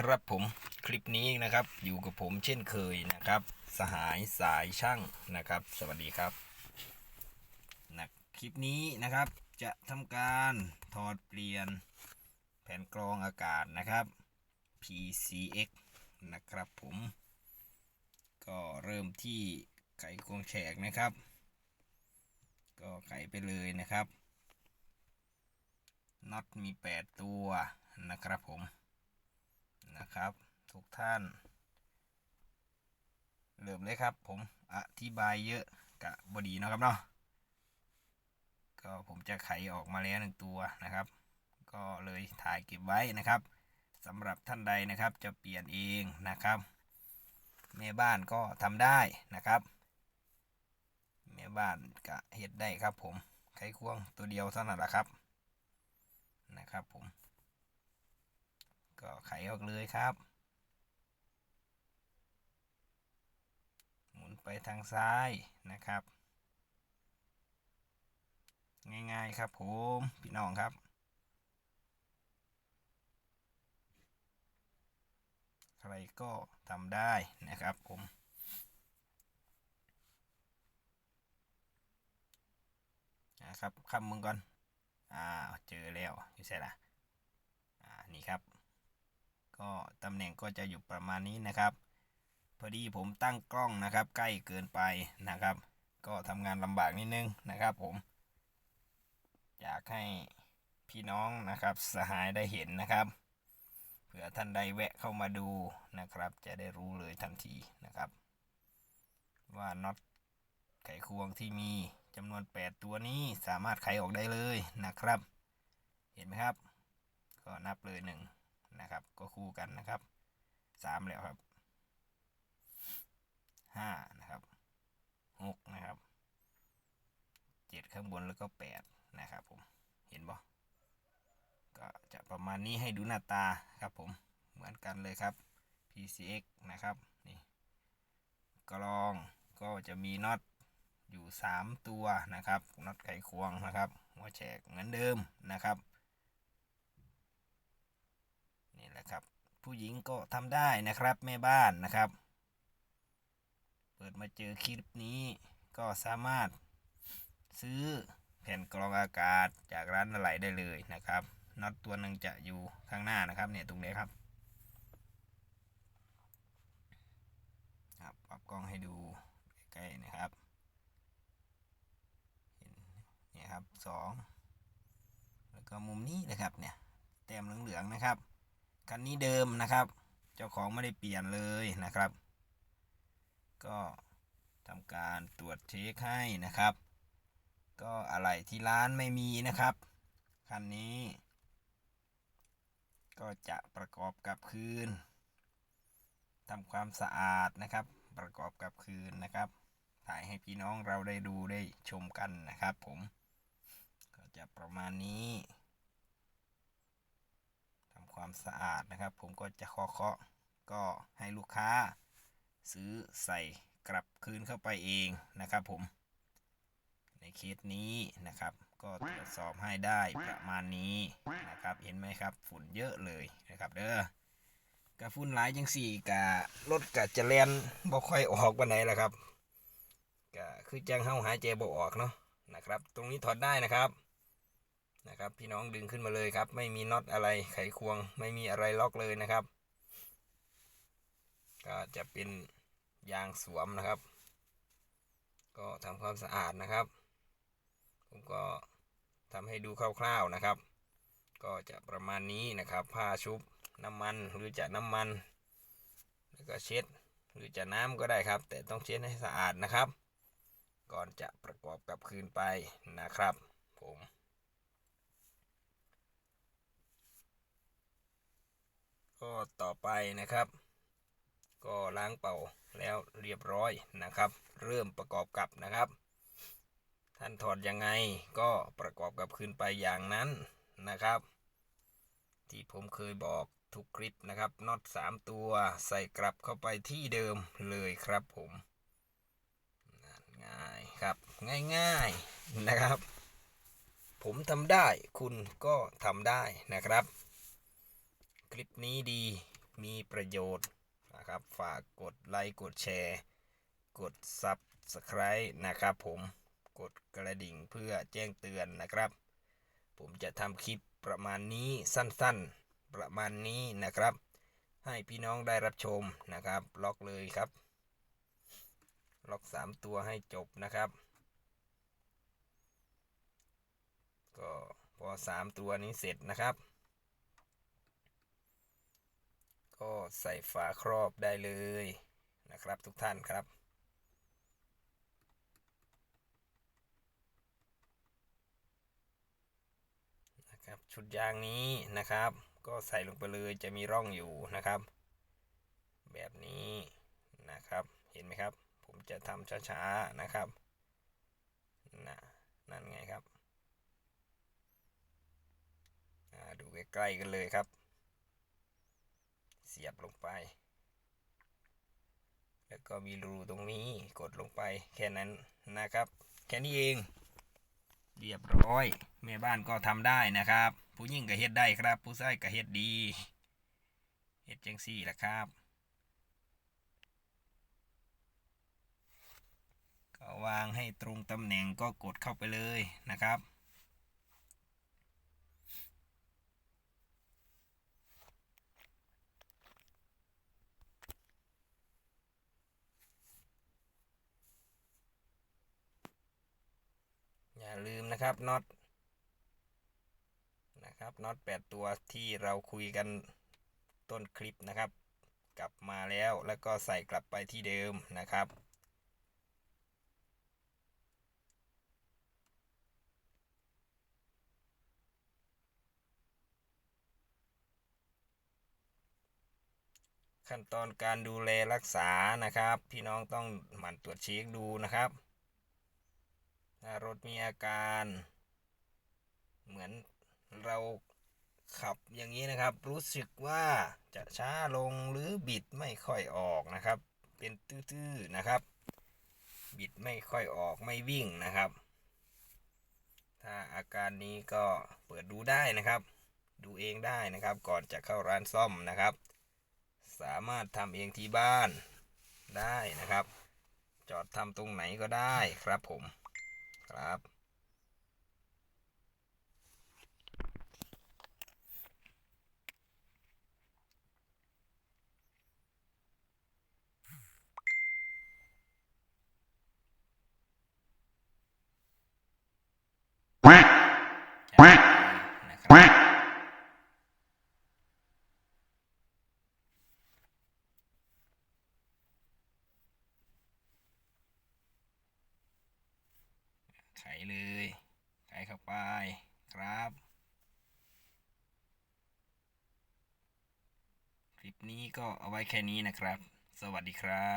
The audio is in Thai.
ครับผมคลิปนี้นะครับอยู่กับผมเช่นเคยนะครับ สหายสายช่างนะครับ สวัสดีครับนะคลิปนี้นะครับจะทำการถอดเปลี่ยนแผ่นกรองอากาศนะครับ PCX นะครับผม ก็เริ่มที่ไขควงแฉกนะครับ ก็ไขไปเลยนะครับน็อตมี 8 ตัวนะครับผม นะครับ ทุกท่าน เริ่มเลยครับผมอธิบายเยอะกะบดีนะครับเนาะก็ผมจะไขออกมาแล้วหนึ่งตัวนะครับ ก็เลยถ่ายเก็บไว้นะครับสำหรับท่านใดนะครับจะเปลี่ยนเองนะครับแม่บ้านก็ทำได้นะครับแม่บ้านก็เฮ็ดได้ครับผมไขควงตัวเดียวเท่านั้นแหละครับนะครับผม ก็ไขออกเลยครับ หมุนไปทางซ้ายนะครับ ง่ายๆครับผมพี่น้องครับ ใครก็ทำได้นะครับผมนะครับคำมึงก่อน อ่า เจอแล้วอยู่ใส่ละอ่า นี่ครับ ก็ตำแหน่งก็จะอยู่ประมาณนี้นะครับ พอดีผมตั้งกล้องนะครับ ใกล้เกินไปนะครับ ก็ทำงานลำบากนิดนึงนะครับผม อยากให้พี่น้องนะครับสหายได้เห็นนะครับเผื่อท่านใดแวะเข้ามาดูนะครับ จะได้รู้เลยทันทีนะครับ ว่าน็อตไขควงที่มีจำนวน 8 ตัวนี้สามารถไขออกได้เลยนะครับ เห็นไหมครับ ก็นับเลยห นะครับ ก็คู่กันนะครับสามแล้วครับห้านะครับหกนะครับเจ็ดข้างบนแล้วก็แปดนะครับผมเห็นบ่ก็จะประมาณนี้ให้ดูหน้าตาครับผมเหมือนกันเลยครับ PCX นะครับนี่กรองก็จะมีน็อตอยู่ 3 ตัวนะครับน็อตไขควงนะครับหัวแฉกเหมือนเดิมนะครับ นี่แหละครับ ผู้หญิงก็ทำได้นะครับแม่บ้านนะครับ เปิดมาเจอคลิปนี้ก็สามารถซื้อแผ่นกรองอากาศจากร้านอะไหล่ได้เลยนะครับน็อตตัวหนึ่งจะอยู่ข้างหน้านะครับเนี่ยตรงนี้ครับครับปรับกล้องให้ดูใกล้ๆนะครับเห็นเนี่ยครับสองแล้วก็มุมนี้นะครับเนี่ยแต้มเหลืองๆนะครับ คันนี้เดิมนะครับ เจ้าของไม่ได้เปลี่ยนเลยนะครับ ก็ทำการตรวจเช็คให้นะครับ ก็อะไรที่ร้านไม่มีนะครับคันนี้ ก็จะประกอบกับคืนทำความสะอาดนะครับ ประกอบกับคืนนะครับ ถ่ายให้พี่น้องเราได้ดูได้ชมกันนะครับ ผม ก็จะประมาณนี้ ความสะอาดนะครับ ผมก็จะเคาะเคาะก็ให้ลูกค้า ซื้อใส่กลับคืนเข้าไปเองนะครับผม ในเคสนี้นะครับ ก็ตรวจสอบให้ได้ประมาณนี้นะครับเห็นไหมครับฝุ่นเยอะเลยนะครับเด้อกระฝุ่นหลายจังสี่กะรถกะจะแลนบ่ค่อยออกวันไหนล่ะครับกะคือจังเฮาหายใจบ่ออกเนาะนะครับ ตรงนี้ถอดได้นะครับ นะครับ พี่น้องดึงขึ้นมาเลยครับ ไม่มีน็อตอะไรไขควง ไม่มีอะไรล็อกเลยนะครับ ก็จะเป็นยางสวมนะครับ ก็ทำความสะอาดนะครับ ผมก็ทำให้ดูคร่าวๆนะครับ ก็จะประมาณนี้นะครับ ผ้าชุบน้ำมันหรือจะน้ำมัน แล้วก็เช็ดหรือจะน้ำก็ได้ครับ แต่ต้องเช็ดให้สะอาดนะครับ ก่อนจะประกอบกับคืนไปนะครับ ผม ก็ต่อไปนะครับ ก็ล้างเป่าแล้วเรียบร้อยนะครับ เริ่มประกอบกับนะครับ ท่านถอดยังไงก็ประกอบกับคืนไปอย่างนั้นนะครับ ที่ผมเคยบอกทุกคลิปนะครับน็อตสามตัวใส่กลับเข้าไปที่เดิมเลยครับผมง่ายครับง่ายๆนะครับ ผมทำได้คุณก็ทำได้นะครับ คลิปนี้ดีมีประโยชน์นะครับ ฝากกดไลค์ กดแชร์ กด Subscribe นะครับผมกดกระดิ่งเพื่อแจ้งเตือนนะครับ ผมจะทำคลิปประมาณนี้สั้นๆ ประมาณนี้นะครับ ให้พี่น้องได้รับชมนะครับ ล็อกเลยครับ ล็อก 3 ตัวให้จบนะครับ ก็พอ 3 ตัวนี้เสร็จนะครับ ก็ใส่ฝาครอบได้เลยนะครับทุกท่านครับนะครับชุดยางนี้นะครับ ก็ใส่ลงไปเลยจะมีร่องอยู่นะครับ แบบนี้นะครับเห็นไหมครับ ผมจะทำช้าๆนะครับนะนั่นไงครับอ่าดูใกล้ๆกันเลยครับ สียบลงไป แล้วก็มีรูตรงนี้กดลงไปแค่นั้นนะครับ แค่นี้เอง เรียบร้อยแม่บ้านก็ทำได้นะครับ ผู้หญิงก็เฮ็ดได้ครับ ผู้ชายก็เฮ็ดดีเฮ็ดจังซี่แหละครับก็วางให้ตรงตำแหน่งก็กดเข้าไปเลยนะครับ ลืมนะครับน็อตนะครับน็อต8ตัวที่เราคุยกันต้นคลิปนะครับ กลับมาแล้วแล้วก็ใส่กลับไปที่เดิมนะครับขั้นตอนการดูแลรักษานะครับ พี่น้องต้องหมั่นตรวจเช็คดูนะครับ ถ้ารถมีอาการ เหมือนเราขับอย่างนี้นะครับ รู้สึกว่าจะช้าลงหรือบิดไม่ค่อยออกนะครับ เป็นตื้อๆนะครับ บิดไม่ค่อยออกไม่วิ่งนะครับ ถ้าอาการนี้ก็เปิดดูได้นะครับ ดูเองได้นะครับ ก่อนจะเข้าร้านซ่อมนะครับ สามารถทำเองที่บ้านได้นะครับ จอดทำตรงไหนก็ได้ครับผม ครับ quack จากนะครับ quack ไขเลย ไขเข้าไปครับ คลิปนี้ก็เอาไว้แค่นี้นะครับ สวัสดีครับ